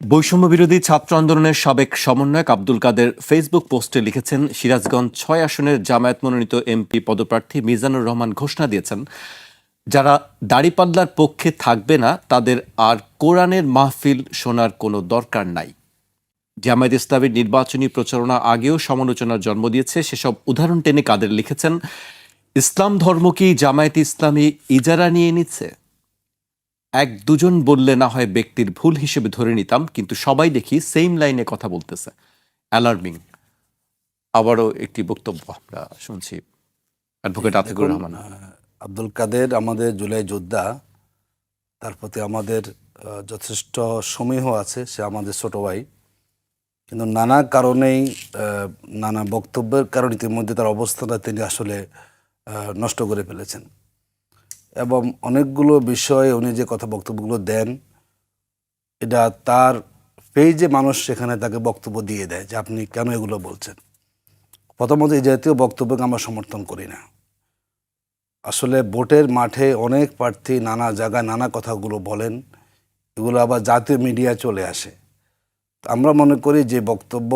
বৈষম্য বিরোধী ছাত্র আন্দোলনের সাবেক সমন্বয়ক আব্দুল কাদের ফেসবুক পোস্টে লিখেছেন, সিরাজগঞ্জ ছয় আসনের জামায়াত মনোনীত এমপি পদপ্রার্থী মিজানুর রহমান ঘোষণা দিয়েছেন, যারা দাড়িপাল্লার পক্ষে থাকবে না, তাদের আর কোরআনের মাহফিল শোনার কোনো দরকার নাই। জামায়াত ইসলামের নির্বাচনী প্রচারণা আগেও সমালোচনার জন্ম দিয়েছে। সেসব উদাহরণ টেনে কাদের লিখেছেন, ইসলাম ধর্ম কি জামায়াত ইসলামী ইজারা নিয়ে নিচ্ছে? এক দুজন বললে না হয় ব্যক্তির ভুল হিসেবে ধরে নিতাম কিন্তু সবাই দেখি সেম লাইনে কথা বলতেছে। অ্যালার্মিং আবারও একটি বক্তব্য আমরা শুনছি অ্যাডভোকেট আতিকুর রহমান। আব্দুল কাদের আমাদের জুলাই যোদ্ধা তার প্রতি আমাদের যথেষ্ট সমীহ আছে সে আমাদের ছোট ভাই। কিন্তু নানা কারণেই নানা বক্তব্যের কারণে ইতিমধ্যে তার অবস্থাটা তিনি আসলে নষ্ট করে ফেলেছেন। এবং অনেকগুলো বিষয়ে উনি যে কথা বক্তব্যগুলো দেন, এটা তার পেজে মানুষ সেখানে তাকে বক্তব্য দিয়ে দেয় যে আপনি কেন এগুলো বলছেন। প্রথমত এই জাতীয় বক্তব্যকে আমরা সমর্থন করি না। আসলে ভোটের মাঠে অনেক প্রার্থী নানা জায়গায় নানা কথাগুলো বলেন, এগুলো আবার জাতীয় মিডিয়া চলে আসে। আমরা মনে করি যে বক্তব্য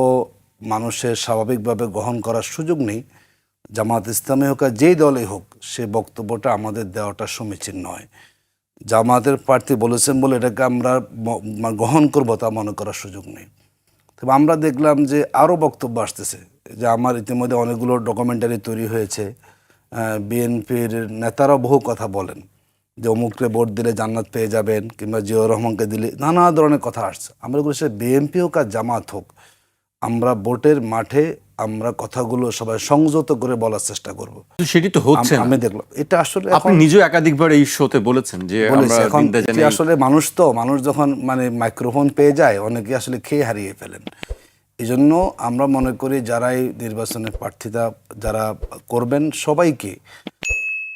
মানুষের স্বাভাবিকভাবে গ্রহণ করার সুযোগ নেই। জামাত ইসলামী হোক আর যেই দলই হোক, সে বক্তব্যটা আমাদের দেওয়াটা সমীচীন নয়। জামাতের প্রার্থী বলেছেন বলে এটাকে আমরা গ্রহণ করব তা মনে করার সুযোগ নেই। তবে আমরা দেখলাম যে আরও বক্তব্য আসতেছে যে আমার ইতিমধ্যে অনেকগুলো ডকুমেন্টারি তৈরি হয়েছে। বিএনপির নেতারা বহু কথা বলেন যে অমুকরে ভোট দিলে জান্নাত পেয়ে যাবেন কিংবা জিয়াউর রহমানকে দিলে নানা ধরনের কথা আসছে। আমরা বলি সে বিএনপি হোক আর জামাত হোক, আমরা ভোটের মাঠে আমরা কথাগুলো সবাই সংযত করে বলার চেষ্টা করব। সেটি তো হচ্ছে আমি দেখলাম এটা আসলে আপনি নিজেও একাধিকবার এই শোতে বলেছেন যে এখন আসলে মানুষ তো মানুষ যখন মানে মাইক্রোফোন পেয়ে যায় অনেকে আসলে খেয়ে হারিয়ে ফেলেন। এই জন্য আমরা মনে করি যারাই নির্বাচনে প্রার্থিতা যারা করবেন সবাইকে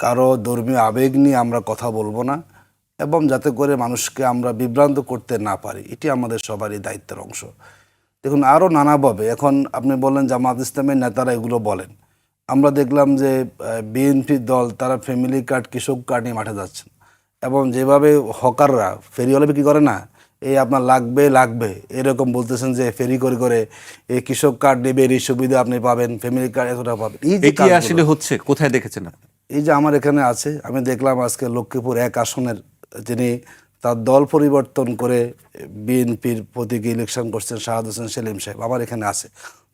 কারও ধর্মীয় আবেগ নিয়ে আমরা কথা বলব না এবং যাতে করে মানুষকে আমরা বিভ্রান্ত করতে না পারি এটি আমাদের সবারই দায়িত্বের অংশ। দেখুন আরও নানাভাবে। এখন আপনি বললেন জামাত ইসলামের নেতারা এগুলো বলেন। আমরা দেখলাম যে বিএনপির দল তারা ফ্যামিলি কার্ড কৃষক কার্ড নিয়ে মাঠে যাচ্ছেন। এবং যেভাবে হকাররা ফেরিওয়ালা বিক্রি করে না এই আপনার লাগবে লাগবে। এরকম বলতেছেন যে ফেরি করে করে এই কৃষক কার্ড নেবেন এই সুবিধা আপনি পাবেন ফ্যামিলি কার্ড এতটা পাবেন। এই যে আসলে হচ্ছে? কোথায় দেখেছেন আপনি? এই যে আমার এখানে আছে আমি দেখলাম আজকে লক্ষ্মীপুর এক আসনের যিনি তার দল পরিবর্তন করে বিএনপির প্রতীকে ইলেকশন করছেন শাহাদ হোসেন সেলিম সাহেব। আমার এখানে আছে।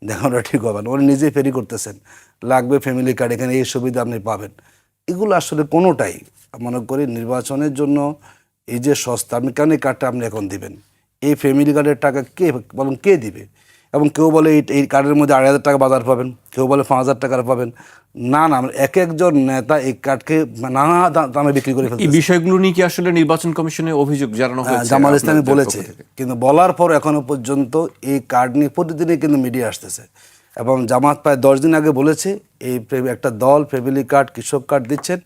দেখানো ঠিক হবে না। উনি নিজেই ফেরি করতেছেন। লাগবে ফ্যামিলি কার্ড এখানে এই সুবিধা আপনি পাবেন। এগুলো আসলে কোনোটাই, মনে করি নির্বাচনের জন্য এই যে সস্তা আপনি কেন এই কার্ডটা আপনি এখন দিবেন? এই ফ্যামিলি কার্ডের টাকা কে, বলুন কে দিবে? এবং কেউ বলে এই এই কার্ডের মধ্যে আড়াই হাজার টাকা বাজার পাবেন কেউ বলে পাঁচ হাজার টাকার পাবেন। না না এক একজন নেতা এই কার্ডকে নানা দামে বিক্রি করে এই বিষয়গুলো নিয়ে কি আসলে নির্বাচন কমিশনে অভিযোগ জানানো হয়েছে জামাল ইসলামী বলেছে। কিন্তু বলার পর এখনও পর্যন্ত এই কার্ড নিয়ে প্রতিদিনই কিন্তু মিডিয়া আসতেছে। এবং জামাত প্রায় দশ দিন আগে বলেছে এই একটা দল ফ্যামিলি কার্ড কৃষক কার্ড দিচ্ছেন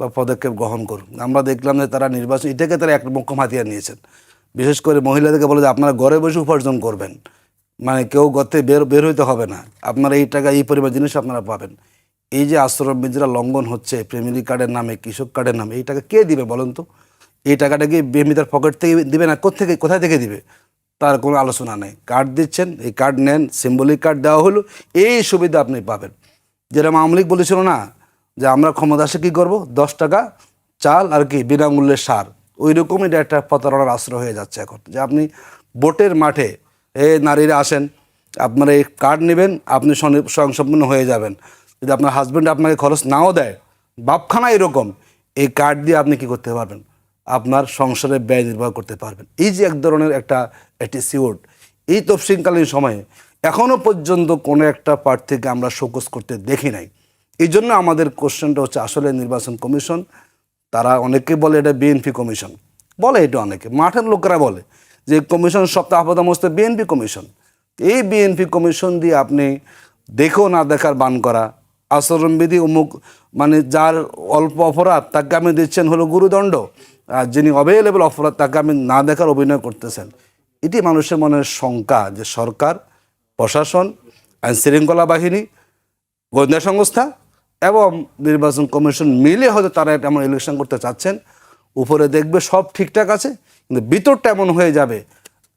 বা পদক্ষেপ গ্রহণ করুন। আমরা দেখলাম যে তারা নির্বাচন এটাকে তারা এক মুখ্যম হাতিয়ার নিয়েছেন। বিশেষ করে মহিলাদেরকে বলে যে আপনারা ঘরে বসে উপার্জন করবেন। মানে কেউ গতে বের বের হইতে হবে না। আপনারা এই টাকা, এই পরিমাণ জিনিস আপনারা পাবেন। এই যে আশ্রম বিদ্যা লঙ্ঘন হচ্ছে ফ্যামিলি কার্ডের নামে, কৃষক কার্ডের নামে, এই টাকা কে দিবে বলুন তো? এই টাকাটা কি বিএমপি তার পকেট থেকে দিবে না? কোথেকে কোথায় থেকে দিবে? তার কোনো আলোচনা নেই। কার্ড দিচ্ছেন, এই কার্ড নেন সিম্বলিক কার্ড দেওয়া হলো, এই সুবিধা আপনি পাবেন। যেরকম আওয়ামী লীগ বলেছিল না, যে আমরা ক্ষমতা আসে কী করব? দশ টাকা, চাল আর কি বিনামূল্যে সার। ওই রকমই একটা প্রতারণার আশ্রয় হয়ে যাচ্ছে এখন। যে আপনি বোটের মাঠে এ নারীরা আসেন, আপনারা এই কার্ড নেবেন, আপনি স্বয়ংসম্পূর্ণ হয়ে যাবেন। যদি আপনার হাজব্যান্ড আপনাকে খরচ নাও দেয়, বাপখানা এরকম, এই কার্ড দিয়ে আপনি কি করতে পারবেন? আপনার সংসারে ব্যয় নির্বাহ করতে পারবেন। এই যে এক ধরনের একটা অ্যাটিসিউড এই তফসিলকালীন সময়ে এখনও পর্যন্ত কোনো একটা প্রার্থীকে আমরা শোকস করতে দেখি নাই। এই জন্য আমাদের কোশ্চেনটা হচ্ছে আসলে নির্বাচন কমিশন, তারা অনেকে বলে এটা বিএনপি কমিশন। বলে এটা অনেকে। মাঠের লোকেরা বলে। যে কমিশন সপ্তাহ আপাতমস্ত বিএনপি কমিশন। এই বিএনপি কমিশন দিয়ে আপনি দেখো না দেখার বান করা। আচরণবিধি অমুক মানে যার অল্প অপরাধ তাকে আপনি দিচ্ছেন হলো গুরুদণ্ড। আর যিনি অভেলেবল অপরাধ তাকে আপনি না দেখার অভিনয় করতেছেন। এটি মানুষের মনে শঙ্কা যে সরকার, প্রশাসন, আইন শৃঙ্খলা বাহিনী, গোয়েন্দা সংস্থা এবং নির্বাচন কমিশন মিলে হয়তো তারা এমন ইলেকশন করতে চাচ্ছেন। উপরে দেখবে সব ঠিকঠাক আছে, কিন্তু ভিতরটা এমন হয়ে যাবে।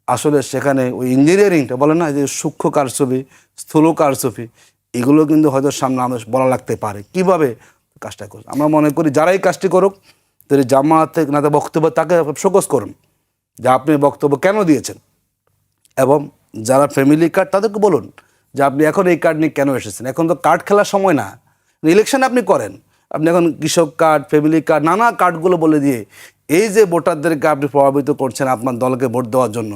আসলে সেখানে ওই ইঞ্জিনিয়ারিংটা বলে না যে সূক্ষ্ম কারচুপি, স্থূল কারচুপি, এগুলো কিন্তু হয়তো সামনে আমাদের বলা লাগতে পারে। কীভাবে কাজটা করছে আমরা মনে করি যারাই কাজটি করুক, যদি জামাতে না বক্তব্য, তাকে শোকস করুন যে আপনি বক্তব্য কেন দিয়েছেন। এবং যারা ফ্যামিলি কার্ড তাদেরকে বলুন যে আপনি এখন এই কার্ড নিয়ে কেন এসেছেন? এখন তো কার্ড খেলার সময় না। ইলেকশন আপনি করেন। আপনি এখন কৃষক কার্ড ফ্যামিলি কার্ড, নানা কার্ডগুলো বলে দিয়ে এই যে ভোটারদেরকে আপনি প্রভাবিত করছেন আপনার দলকে ভোট দেওয়ার জন্য,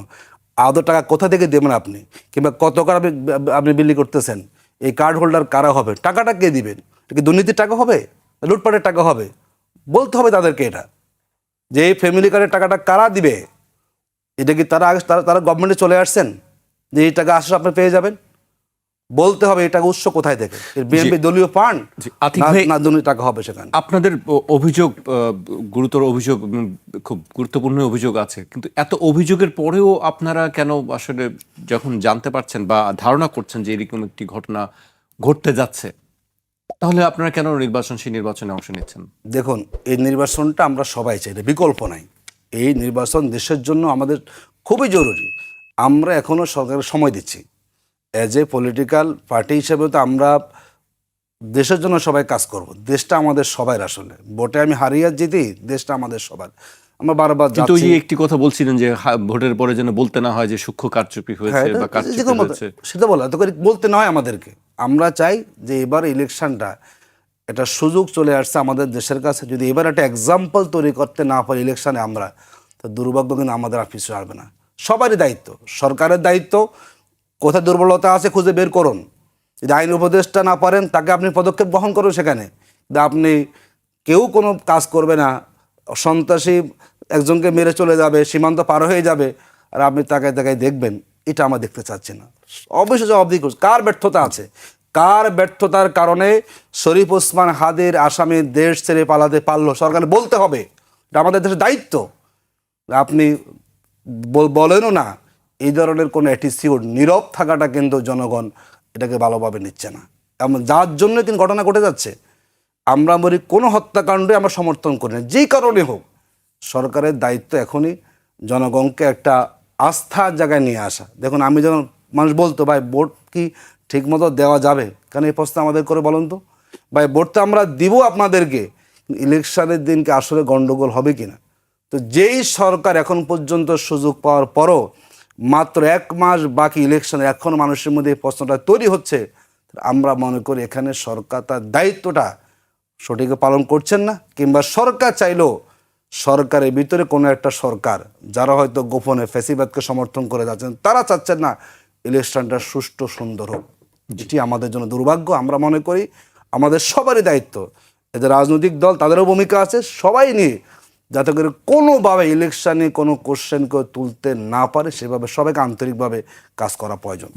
আদৌ টাকা কোথা থেকে দেবেন আপনি? কিংবা কত কার আপনি আপনি বিলি করতেছেন? এই কার্ড হোল্ডার কারা হবে? টাকাটা কে দিবেন? এটা কি দুর্নীতির টাকা হবে? লুটপাটের টাকা হবে? বলতে হবে তাদেরকে এটা। যে এই ফ্যামিলি কার্ডের টাকাটা কারা দিবে? এটা কি তারা আগে, তারা তারা গভর্নমেন্টে চলে আসছেন? যে এই টাকা আসলে আপনি পেয়ে যাবেন? বলতে হবে এটা উৎস কোথায় থেকে বিএনপি দলীয় ফান্ড? জি, না দুর্নীতি টাকা হবে সেখানে। আপনাদের অভিযোগ গুরুতর অভিযোগ খুব গুরুত্বপূর্ণ অভিযোগ আছে। কিন্তু এত অভিযোগের পরেও আপনারা কেন আসলে যখন জানতে পারছেন বা ধারণা করছেন যে এরকম একটি ঘটনা ঘটতে যাচ্ছে তাহলে আপনারা কেন নির্বাচন সেই নির্বাচনে অংশ নিচ্ছেন? দেখুন এই নির্বাচনটা আমরা সবাই চাই এটা বিকল্প নাই। এই নির্বাচন দেশের জন্য আমাদের খুবই জরুরি। আমরা এখনও সরকারের সময় দিচ্ছি। অ্যাজ এ পলিটিক্যাল পার্টি হিসেবে তো আমরা দেশের জন্য সবাই কাজ করব। দেশটা আমাদের সবার আসলে। ভোটে আমি হারিয়ে জিতি দেশটা আমাদের সবার। আমরা বারবার কিন্তু একটি কথা বলছিলেন যে ভোটের পরে যেন বলতে না হয় যে সূক্ষ্ম কারচুপি হ্যাঁ, হয়েছে বা কারচুপি হয়েছে। সেটা বলা তো বলতে নয় আমাদেরকে। আমরা চাই যে এবার ইলেকশনটা একটা সুযোগ চলে আসছে আমাদের দেশের কাছে। যদি এবার একটা এক্সাম্পল তৈরি করতে না পারি ইলেকশনে আমরা তো দুর্ভাগ্য কিন্তু আমাদের আর পিছু আসবে না। সবারই দায়িত্ব সরকারের দায়িত্ব কোথায় দুর্বলতা আছে খুঁজে বের করুন। যদি আইন উপদেশটা না পারেন, তাকে আপনি পদক্ষেপ গ্রহণ করুন সেখানে। আপনি কেউ কোনো কাজ করবে না। সন্ত্রাসী একজনকে মেরে চলে যাবে, সীমান্ত পার হয়ে যাবে, আর আপনি তাকায় তাকায় দেখবেন, এটা আমরা দেখতে চাচ্ছি না। অবশ্যই জবাবদিহি করছে, কার ব্যর্থতা আছে? কার ব্যর্থতার কারণে শরীফ ওসমান হাদের আসামি দেশ ছেড়ে পালাতে পারল? সরকার বলতে হবে, এটা আমাদের দেশের দায়িত্ব। আপনি বল- বলেনও না এই ধরনের কোনো অ্যাটিটিউড নীরব থাকাটা কিন্তু জনগণ এটাকে ভালোভাবে নিচ্ছে না। এমন যার জন্য কিন্তু ঘটনা ঘটে যাচ্ছে। আমরা বলি কোনো হত্যাকাণ্ডে আমরা সমর্থন করি না। যেই কারণে হোক, সরকারের দায়িত্ব এখনই জনগণকে একটা আস্থার জায়গায় নিয়ে আসা। দেখুন, আমি যখন মানুষ বলতো, ভাই, ভোট কি ঠিকমতো দেওয়া যাবে? কেন এই প্রশ্ন আমাদের করে বলুন তো? ভাই, ভোট তো আমরা দিব আপনাদেরকে ইলেকশনের দিনকে আসলে গন্ডগোল হবে কি না তো যেই সরকার এখন পর্যন্ত সুযোগ পাওয়ার পরও মাত্র এক মাস বাকি ইলেকশনে এখন মানুষের মধ্যে এই প্রশ্নটা তৈরি হচ্ছে। আমরা মনে করি এখানে সরকার তার দায়িত্বটা সঠিক পালন করছেন না কিংবা সরকার চাইলেও সরকারের ভিতরে কোনো একটা সরকার যারা হয়তো গোপনে ফেসিবাদকে সমর্থন করে যাচ্ছেন তারা চাচ্ছেন না ইলেকশনটা সুষ্ঠু সুন্দর হোক। যেটি আমাদের জন্য দুর্ভাগ্য আমরা মনে করি আমাদের সবারই দায়িত্ব। এদের রাজনৈতিক দল তাদেরও ভূমিকা আছে সবাই নিয়ে যাতে করে কোনোভাবে ইলেকশানে কোনো কোশ্চেন কেউ তুলতে না পারে, সেভাবে সবাইকে আন্তরিকভাবে কাজ করা প্রয়োজন।